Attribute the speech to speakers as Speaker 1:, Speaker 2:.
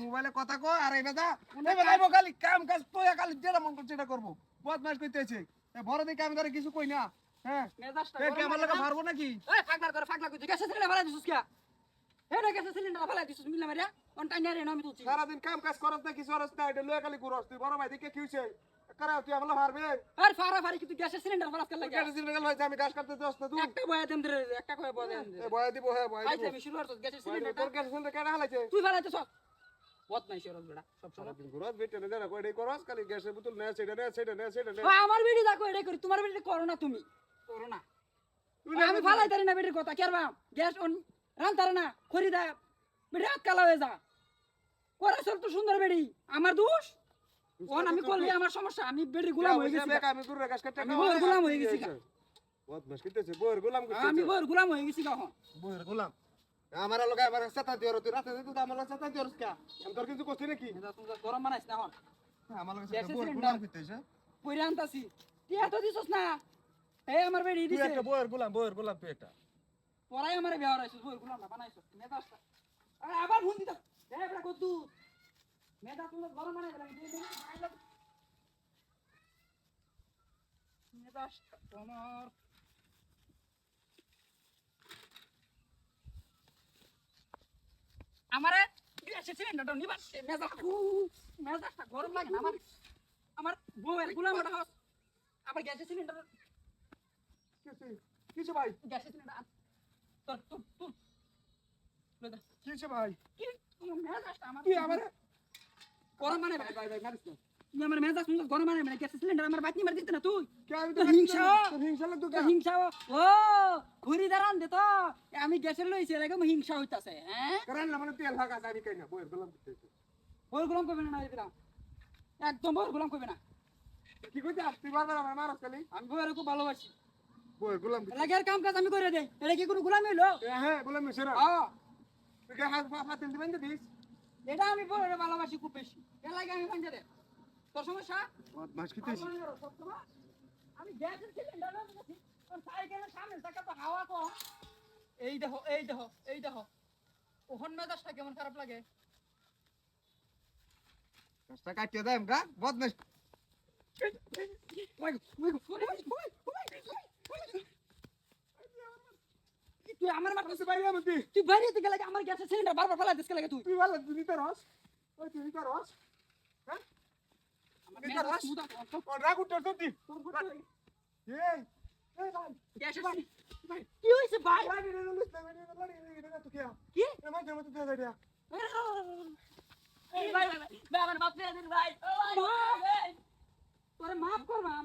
Speaker 1: মোবাইলে কথা কো আর কালি কাম কাজ তোয়া কালি যেটা মন করছে এটা করব। বদমাস কইতেছে এ বড় দিকে আমি ধরে কিছু কই না হ্যাঁ? আমার লগে মারবো নাকি?
Speaker 2: ফাগলার করে ফাগলা কই গ্যাস সিলিন্ডার ফেলা দিছিস কে? হে গ্যাস সিলিন্ডার ফেলা দিছিস মিলা মারিয়া। তুলছি।
Speaker 1: সারাদিন কাম কাজ করস না কিছু করস না এটা লয়ে খালি ঘুরস তুই। বড় ভাই দিকে কি হইছে? করাও তুই আমার মারবে
Speaker 2: আর ফারা ফারি কি তুই গ্যাস সিলিন্ডার ফেলা কে লাগে?
Speaker 1: গেল হইছে আমি ঘাস কাটতে যাস না তুই
Speaker 2: একটা বয়া দেম দে একটা কয় বয়া দেম
Speaker 1: এ বয়া দিব হ্যাঁ বয়া দিব।
Speaker 2: আমি শুরু করতে গ্যাস সিলিন্ডার
Speaker 1: তোর গ্যাস সিলিন্ডার হালাইছে?
Speaker 2: তুই ফেলাইতে সব বদ নাই সব সময়।
Speaker 1: সারাদিন ঘুরস বেটে না দেনা কই করস খালি গ্যাসের বোতল নে সেটা নে সেটা নে সেটা নে।
Speaker 2: আমার বেটি দেখো এটাই করি। তোমার বেটি করো না তুমি। করো না। আমি ফালাই তারি না বেটির কথা কেরবা গ্যাস অন রান তারে না খড়ি দা বেটি কালা হয়ে যা। করে সব তো সুন্দর বেটি আমার দোষ? ওন আমি করলে আমার সমস্যা। আমি বেটির গোলাম হয়ে গেছি
Speaker 1: আমি দূরে ঘাস কাটতে
Speaker 2: আমি বউয়ের গোলাম হয়ে গেছি গা।
Speaker 1: বদমাস কিতেছে বউয়ের গোলাম
Speaker 2: আমি
Speaker 1: কিতেছে
Speaker 2: বউয়ের গোলাম হয়ে গেছি কখন
Speaker 1: বউয়ের গোলাম। আমার লগে আমার সাতা দিওর তুই রাতে তুই আমার লগে সাতা দিওর কা আমি তোর কিছু করছি নাকি?
Speaker 2: গরম বানাইস না এখন
Speaker 1: আমার লগে
Speaker 2: গ্যাসের
Speaker 1: বউয়ের গোলাম কিতেছে
Speaker 2: পইরে আনতাছি। তুই এত দিছস না। এই আমার বেটি
Speaker 1: তুই একটা বউয়ের গোলাম বউয়ের গোলাম তুই একটা।
Speaker 2: পড়াই আমার বিয়ার আইছিস বউয়ের গোলাম না বানাইছস। মেজাজটা আরে আবার ফোন দিতাম এ বড় কদ্দু মেজা তুমি গরম বানাই দিলাম তুই দেখি তোমার। আমারে সিলিন্ডারটা মেজাজটা গরম লাগে না আমার। আমার বউয়ের গোলাম ওটা আবার গ্যাসের সিলিন্ডার
Speaker 1: কিছু কিছু ভাই?
Speaker 2: গ্যাসের সিলিন্ডার তোর তোর তোর
Speaker 1: কিছু ভাই? তুই আমার
Speaker 2: গরম মানে
Speaker 1: ভাই ভাই ভাই মারিস না।
Speaker 2: তুই আমার মেজাজ শুনছিস গরম মানে মানে গ্যাসের সিলিন্ডার আমার বাতনি মার দিতে না তুই?
Speaker 1: আমি
Speaker 2: হিংসা?
Speaker 1: হিংসা লাগতো
Speaker 2: তো হিংসা ও ও, ঘুরি দাঁড়ান দে তো। আমি গ্যাসের লইছি হিংসা হইতাছে হ্যাঁ?
Speaker 1: করেন না মানে তেল লাগা আমি কই না বউয়ের গোলাম কিতেছে
Speaker 2: ওর গোলাম করবে না না দিলাম একদম ওর গোলাম করবে না।
Speaker 1: কি কইতে তুই বারবার আমার মারস খালি?
Speaker 2: আমি খুব ভালোবাসি।
Speaker 1: বউয়ের গোলাম
Speaker 2: লাগের কাম কাজ আমি করে দেই এটা কি কোনো গোলামি হইল?
Speaker 1: হ্যাঁ গোলাম মিশরা
Speaker 2: হ্যাঁ
Speaker 1: তুই কে হাত হাত দিন দিবেন দিস
Speaker 2: এটা আমি ভালোবাসি খুব বেশি এ লাগে আমি বাঞ্জা দে তোর সমস্যা
Speaker 1: বদমাস কিতেছে
Speaker 2: আমি গ্যাসের সিলিন্ডার লাগাচ্ছি তোর সাইকেলের সামনে টাকা তো হাওয়া কম এই দেখো এই দেখো এই দেখো ওহন মেজাজটা কেমন খারাপ লাগে
Speaker 1: কাজটা কাটিয়ে দেয় গা বদমাস
Speaker 2: তুই আমার মারতে
Speaker 1: তুই বাইরে আমতি
Speaker 2: তুই বাইরে থেকে লাগে আমার গ্যাসের সিলিন্ডার বারবার ফেলা দিস লাগে তুই
Speaker 1: তুই ভালো তুই নিতে রস ওই তুই নিতে রস হ্যাঁ নিতে রস ও রাগ উঠতে তুই এই এই ভাই
Speaker 2: গ্যাসের কি হয়েছে ভাই
Speaker 1: লাড়ি রে লুস না মানে লাড়ি রে না তুই কে
Speaker 2: কি
Speaker 1: এ মাঝে মধ্যে তুই
Speaker 2: এই ভাই ভাই ভাই আমার মাফ করে দিন ভাই তোরে মাফ কর মাম